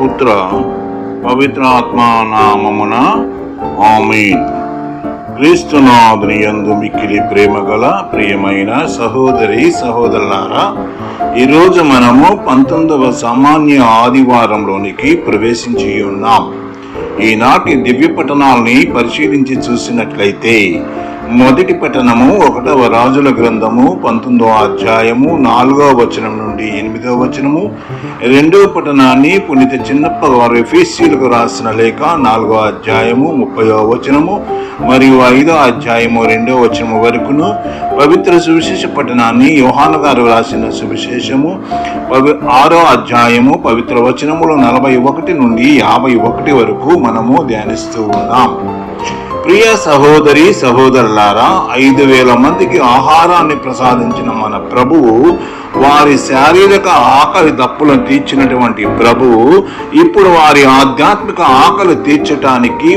పుత్ర పవిత్ర నామమున ఆమీన్. క్రీస్తునాథుని యందు మిక్కిలి ప్రేమ గల ప్రియమైన సహోదరి సహోదరులారా ఈరోజు మనము పంతొమ్మిదవ సామాన్య ఆదివారంలోనికి ప్రవేశించి ఉన్నాం. ఈనాటి దివ్య పట్టణాలని పరిశీలించి చూసినట్లయితే మొదటి పట్టణము ఒకటవ రాజుల గ్రంథము పంతొమ్మిదవ అధ్యాయము నాలుగవ వచనం నుండి ఎనిమిదవ వచనము. రెండవ పట్టణాన్ని పునీత చిన్నప్ప వారు ఎఫీసీలకు రాసిన లేఖ నాలుగవ అధ్యాయము ముప్పైవ వచనము మరియు ఐదవ అధ్యాయము రెండవ వచనము వరకును. పవిత్ర సువిశేష పట్టణాన్ని యోహాను గారు రాసిన సువిశేషము పవి ఆరో అధ్యాయము పవిత్ర వచనములు నలభై ఒకటి నుండి యాభై ఒకటి వరకు మనము ధ్యానిస్తూ ఉన్నాం. ప్రియ సహోదరి సహోదరులారా ఐదు వేల మందికి ఆహారాన్ని ప్రసాదించిన మన ప్రభువు వారి శారీరక ఆకలి దప్పులను తీర్చినటువంటి ప్రభువు ఇప్పుడు వారి ఆధ్యాత్మిక ఆకలి తీర్చటానికి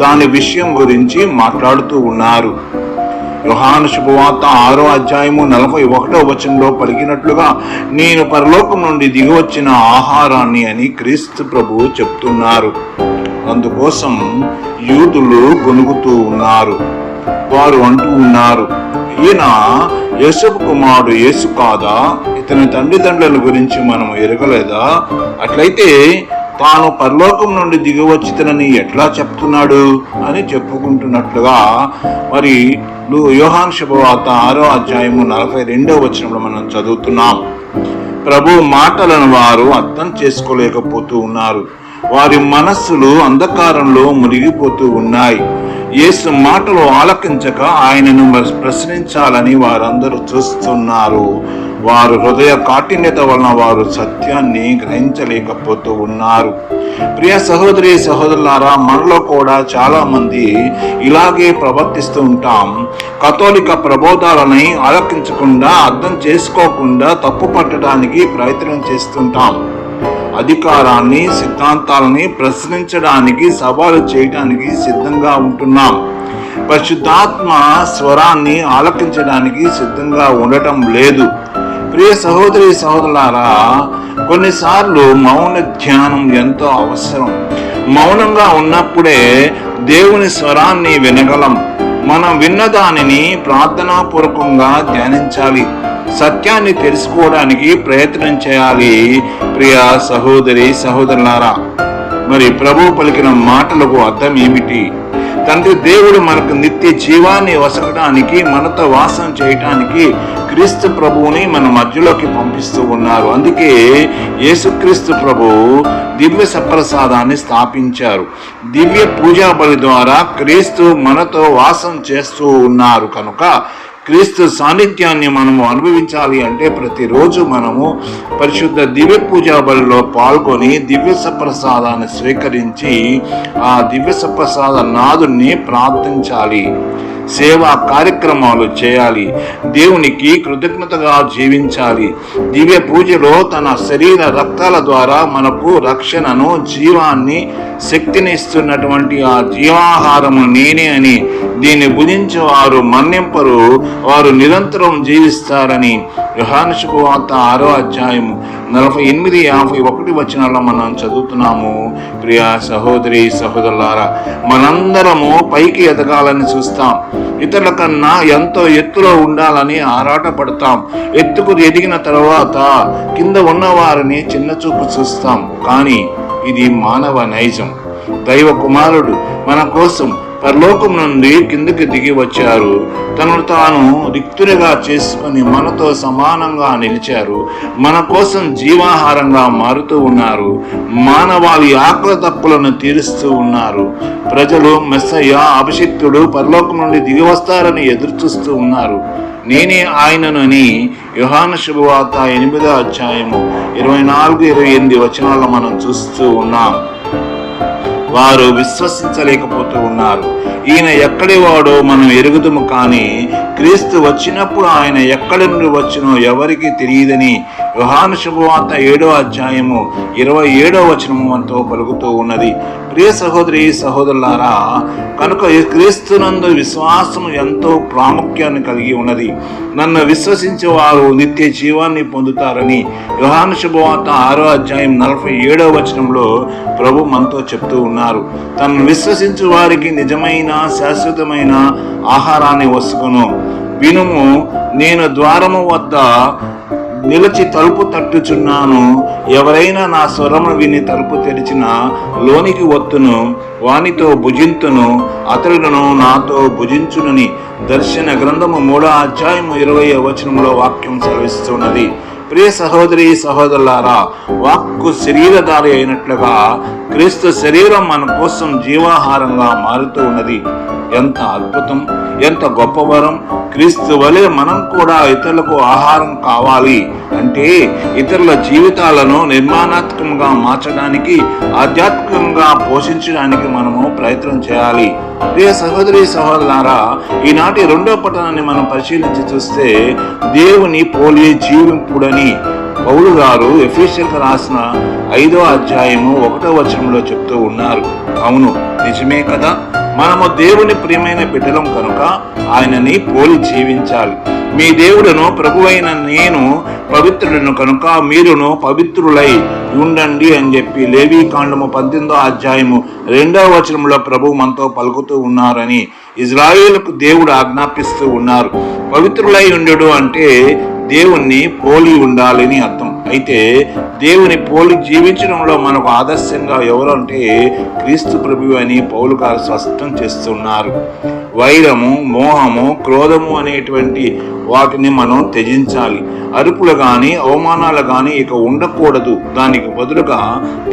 దాని విషయం గురించి మాట్లాడుతూ ఉన్నారు. యోహాను శుభవార్త ఆరో అధ్యాయము నలభై ఒకటో వచనంలో పలికినట్లుగా నేను పరలోకం నుండి దిగివచ్చిన ఆహారాన్ని అని క్రీస్తు ప్రభువు చెప్తున్నారు. అందుకోసం యూదులు గొనుగుతూ ఉన్నారు. వారు అంటూ ఉన్నారు ఈయన యేసుపు కుమారుడు యేసు కాదా? ఇతని తండ్రిదండ్రుల గురించి మనం ఎరగలేదా? అట్లయితే తాను పరలోకం నుండి దిగివచ్చితనని ఎట్లా చెప్తున్నాడు? అని చెప్పుకుంటున్నట్లుగా మరి యోహాన్ శుభవార్త ఆరో అధ్యాయము నలభై రెండో వచనంలో మనం చదువుతున్నాం. ప్రభు మాటలను వారు అర్థం చేసుకోలేకపోతూ ఉన్నారు. వారి మనస్సులు అంధకారంలో మునిగిపోతూ ఉన్నాయి. యేసు మాటలు ఆలకించక ఆయనను ప్రశ్నించాలని వారందరూ చూస్తున్నారు. వారు హృదయ కాఠిన్యత వలన వారు సత్యాన్ని గ్రహించలేకపోతూ ఉన్నారు. ప్రియ సహోదరి సహోదరులారా మనలో కూడా చాలామంది ఇలాగే ప్రవర్తిస్తూ ఉంటాం. కథోలిక ప్రబోధాలని ఆలకించకుండా అర్థం చేసుకోకుండా తప్పు పట్టడానికి ప్రయత్నం చేస్తుంటాం. అధికారాన్ని సిద్ధాంతాలని ప్రశ్నించడానికి సవాలు చేయడానికి సిద్ధంగా ఉంటున్నాం. పరిశుద్ధాత్మ స్వరాన్ని ఆలకించడానికి సిద్ధంగా ఉండటం లేదు. ప్రియ సహోదరి సహోదరులారా కొన్నిసార్లు మౌన ధ్యానం ఎంతో అవసరం. మౌనంగా ఉన్నప్పుడే దేవుని స్వరాన్ని వినగలం. మనం విన్న దానిని ప్రార్థనాపూర్వకంగా ధ్యానించాలి. సత్యాన్ని తెలుసుకోవడానికి ప్రయత్నం చేయాలి. ప్రియ సహోదరి సహోదరులారా మరి ప్రభు పలికిన మాటలకు అర్థం ఏమిటి? తండ్రి దేవుడు మనకు నిత్య జీవాన్ని వసకడానికి మనతో వాసం చేయటానికి క్రీస్తు ప్రభువుని మన మధ్యలోకి పంపిస్తూ ఉన్నారు. అందుకే యేసుక్రీస్తు ప్రభు దివ్య సప్రసాదాన్ని స్థాపించారు. దివ్య పూజా బలి ద్వారా క్రీస్తు మనతో వాసం చేస్తూ ఉన్నారు. కనుక క్రీస్తు సాన్నిధ్యాన్ని మనము అనుభవించాలి అంటే ప్రతిరోజు మనము పరిశుద్ధ దివ్య పూజా బలిలో పాల్గొని దివ్య సప్రసాదాన్ని స్వీకరించి ఆ దివ్య సప్రసాద నాదుని ప్రార్థించాలి. సేవా కార్యక్రమాలు చేయాలి. దేవునికి కృతజ్ఞతగా జీవించాలి. దివ్య పూజలో తన శరీర రక్తాల ద్వారా మనకు రక్షణను జీవాన్ని శక్తిని ఇస్తున్నటువంటి ఆ జీవాహారము నేనే అని దీన్ని భుజించి వారు మన్నింపరు వారు నిరంతరం జీవిస్తారని యుహానుషుకు వార్త ఆరో అధ్యాయము నలభై ఎనిమిది యాభై ఒకటి వచనాల్లో మనం చదువుతున్నాము. ప్రియ సహోదరి సహోదరులారా మనందరము పైకి ఎదగాలని చూస్తాం. ఇతరుల కన్నా ఎంతో ఎత్తులో ఉండాలని ఆరాటపడతాం. ఎత్తుకు ఎదిగిన తర్వాత కింద ఉన్నవారిని చిన్న చూపు చూస్తాం. కానీ ఇది మానవ నైజం. దైవ కుమారుడు మన కోసం పరలోకం నుండి కిందకి దిగి వచ్చారు. తనను తాను రిక్తునిగా చేసుకుని మనతో సమానంగా నిలిచారు. మన కోసం జీవాహారంగా మారుతూ ఉన్నారు. మానవాళి ఆకలి తప్పులను తీరుస్తూ ఉన్నారు. ప్రజలు మెస్సయ్య అభిషిక్తుడు పరలోకం నుండి దిగి వస్తారని ఎదురు చూస్తూ ఉన్నారు. నేనే ఆయనను అని శుభవార్త ఎనిమిదో అధ్యాయము ఇరవై నాలుగు ఇరవై ఎనిమిది వచనాల్లో మనం చూస్తూ ఉన్నాం. వారు విశ్వసించలేకపోతూ ఉన్నారు. ఈయన ఎక్కడి వాడో మనం ఎరుగుదము కానీ క్రీస్తు వచ్చినప్పుడు ఆయన ఎక్కడి నుండి వచ్చినో ఎవరికి తెలియదని యోహాను శుభవార్త ఏడో అధ్యాయము ఇరవై ఏడో వచనము అంతో పలుకుతూ ఉన్నది. ప్రియ సహోదరి సహోదరులారా కనుక క్రీస్తునందు విశ్వాసము ఎంతో ప్రాముఖ్యాన్ని కలిగి ఉన్నది. నన్ను విశ్వసించే వారు నిత్య జీవాన్ని పొందుతారని యోహాను శుభవార్త ఆరో అధ్యాయం నలభై ఏడో వచనంలో ప్రభు మనతో చెప్తూ ఉన్నారు. తను విశ్వసించు వారికి నిజమైన శాశ్వతమైన ఆహారాన్ని వసుకును. వినుము నేను ద్వారము వద్ద నిలిచి తలుపు తట్టుచున్నాను. ఎవరైనా నా స్వరము విని తలుపు తెరిచిన లోనికి వత్తును వానితో భుజింతును అతడును నాతో భుజించునని దర్శన గ్రంథము మూడో అధ్యాయము ఇరవై వచనంలో వాక్యం సెలవిస్తున్నది. ప్రియ సహోదరి సహోదరులారా వాక్కు శరీరధారి అయినట్లుగా క్రీస్తు శరీరం మన కోసం జీవాహారంగా మారుతూ ఉన్నది. ఎంత అద్భుతం! ఎంత గొప్ప వరం క్రీస్తు వలె మనం కూడా ఇతరులకు ఆహారం కావాలి అంటే ఇతరుల జీవితాలను నిర్మాణాత్మకంగా మార్చడానికి ఆధ్యాత్మికంగా పోషించడానికి మనము ప్రయత్నం చేయాలి. ప్రియ సహోదరి సహోదరులారా ఈనాటి రెండో పట్టణాన్ని మనం పరిశీలించి చూస్తే దేవుని పోలి జీవింపుడని పౌలు గారు ఎఫీషియల్కి రాసిన ఐదో అధ్యాయము ఒకటో వచనంలో చెప్తూ ఉన్నారు. అవును నిజమే కదా? మనము దేవుని ప్రియమైన బిడ్డలం కనుక ఆయనని పోలి జీవించాలి. మీ దేవుడును ప్రభువైన నేను పవిత్రులను కనుక మీరును పవిత్రులై ఉండండి అని చెప్పి లేవీ కాండము పద్దెనిమిదో అధ్యాయము రెండవ వచనంలో ప్రభు మనతో పలుకుతూ ఉన్నారని ఇజ్రాయేల్కు దేవుడు ఆజ్ఞాపిస్తూ ఉన్నారు. పవిత్రులై ఉండడు అంటే దేవుణ్ణి పోలి ఉండాలని అర్థం. అయితే దేవుని పోలి జీవించడంలో మనకు ఆదర్శంగా ఎవరు అంటే క్రీస్తు ప్రభు అని పౌలు గారు స్పష్టం చేస్తున్నారు. వైరము మోహము క్రోధము అనేటువంటి వాటిని మనం త్యజించాలి. అరుపులు కానీ అవమానాలు కానీ ఇక ఉండకూడదు. దానికి బదులుగా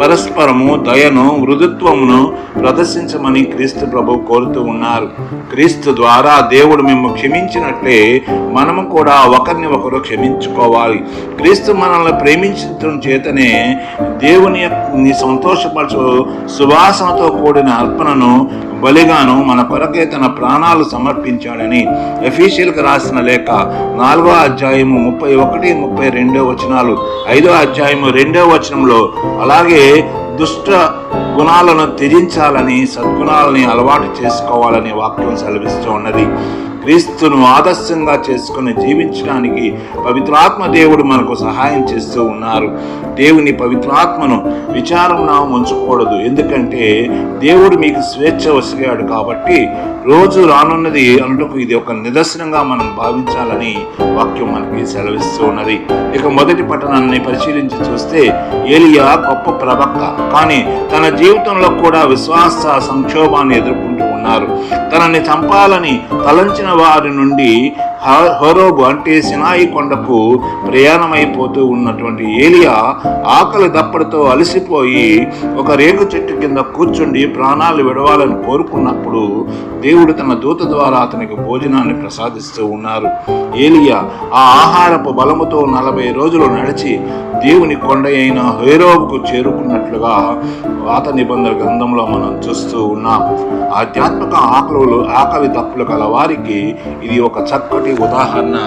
పరస్పరము దయను మృదుత్వమును ప్రదర్శించమని క్రీస్తు ప్రభు కోరుతూ ఉన్నారు. క్రీస్తు ద్వారా దేవుడు మేము క్షమించినట్లే మనము కూడా ఒకరిని ఒకరు క్షమించుకోవాలి. క్రీస్తు మనల్ని ప్రేమించడం చేతనే దేవుని యొక్క నీ సంతోషపరచు సువాసనతో కూడిన అర్పణను బలిగాను మన కొరకే తన ప్రాణాలు సమర్పించాడని ఎఫీషియల్కి రాసిన లేఖ నాలుగో అధ్యాయము ముప్పై ఒకటి ముప్పై రెండో వచనాలు. ఐదో అధ్యాయము రెండో వచనంలో అలాగే దుష్ట గుణాలను త్యజించాలని సద్గుణాలని అలవాటు చేసుకోవాలని వాక్యం సెలవిస్తూ ఉన్నది. క్రీస్తును ఆదర్శంగా చేసుకుని జీవించడానికి పవిత్రాత్మ దేవుడు మనకు సహాయం చేస్తూ ఉన్నారు. దేవుని పవిత్రాత్మను విచారంలో ఉంచకూడదు. ఎందుకంటే దేవుడు మీకు స్వేచ్ఛ వసిగాడు కాబట్టి రోజు రానున్నది అందుకు ఇది ఒక నిదర్శనంగా మనం భావించాలని వాక్యం మనకి సెలవిస్తూ ఉన్నది. ఇక మొదటి పట్టణాన్ని పరిశీలించి చూస్తే ఏలియా గొప్ప ప్రవక్త. కానీ తన జీవితంలో కూడా విశ్వాస సంక్షోభాన్ని ఎదుర్కొంటూ ఉన్నారు. తనని చంపాలని తలంచిన వారి నుండి హోరోబు అంటే సినాయి కొండకు ప్రయాణమైపోతూ ఉన్నటువంటి ఏలియా ఆకలి దప్పడితో అలసిపోయి ఒక రేగు చెట్టు కింద కూర్చుండి ప్రాణాలు విడవాలని కోరుకున్నప్పుడు దేవుడు తన దూత ద్వారా అతనికి భోజనాన్ని ప్రసాదిస్తూ ఉన్నారు. ఏలియా ఆ ఆహారపు బలముతో నలభై రోజులు నడిచి దేవుని కొండ అయిన హైరోబుకు చేరుకున్నట్లుగా వాత నిబంధన గ్రంథంలో మనం చూస్తూ ఉన్నాం. ఆధ్యాత్మిక ఆకలు ఆకలి దప్పులు కల వారికి ఇది ఒక చక్కటి ఉదాహరణ.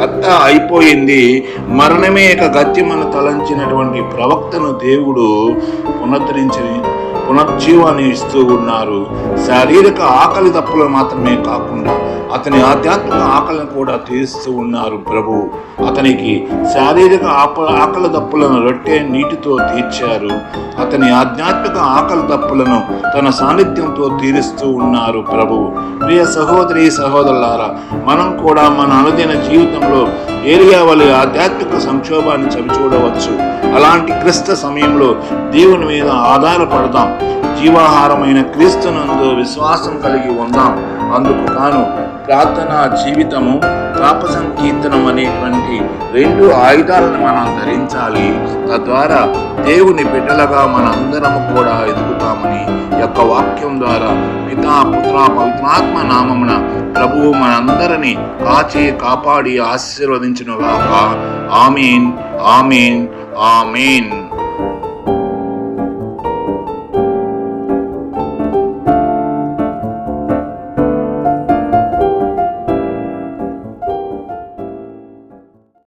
కర్త అయిపోయింది. మరణమే ఇక గత్యమని తలంచినటువంటి ప్రవక్తను దేవుడు పునరుద్ధరించి పునర్జీవాన్ని ఇస్తూ ఉన్నారు. శారీరక ఆకలి తప్పులు మాత్రమే కాకుండా అతని ఆధ్యాత్మిక ఆకలిని కూడా తీరుస్తూ ఉన్నారు ప్రభు. అతనికి శారీరక ఆప ఆకలి దప్పులను రొట్టె నీటితో తీర్చారు. అతని ఆధ్యాత్మిక ఆకలి దప్పులను తన సాన్నిధ్యంతో తీరుస్తూ ఉన్నారు ప్రభు. ప్రియ సహోదరి సహోదరులారా మనం కూడా మన అనుదిన జీవితంలో ఏరియా వలె ఆధ్యాత్మిక సంక్షోభాన్ని చవిచూడవచ్చు. అలాంటి క్రిస్త సమయంలో దేవుని మీద ఆధారపడదాం. జీవాహారమైన క్రీస్తునందు విశ్వాసం కలిగి ఉందాం. అందుకు కాను ప్రార్థన జీవితము పాప సంకీర్తనం అనేటువంటి రెండు ఆయుధాలను మనం ధరించాలి. తద్వారా దేవుని బిడ్డలుగా మనందరము కూడా ఎదుగుతామని యొక్క వాక్యం ద్వారా పితా పుత్ర పవిత్రాత్మ నామమున ప్రభువు మనందరినీ కాచి కాపాడి ఆశీర్వదించునుగాక. ఆమీన్ ఆమీన్ ఆమెన్.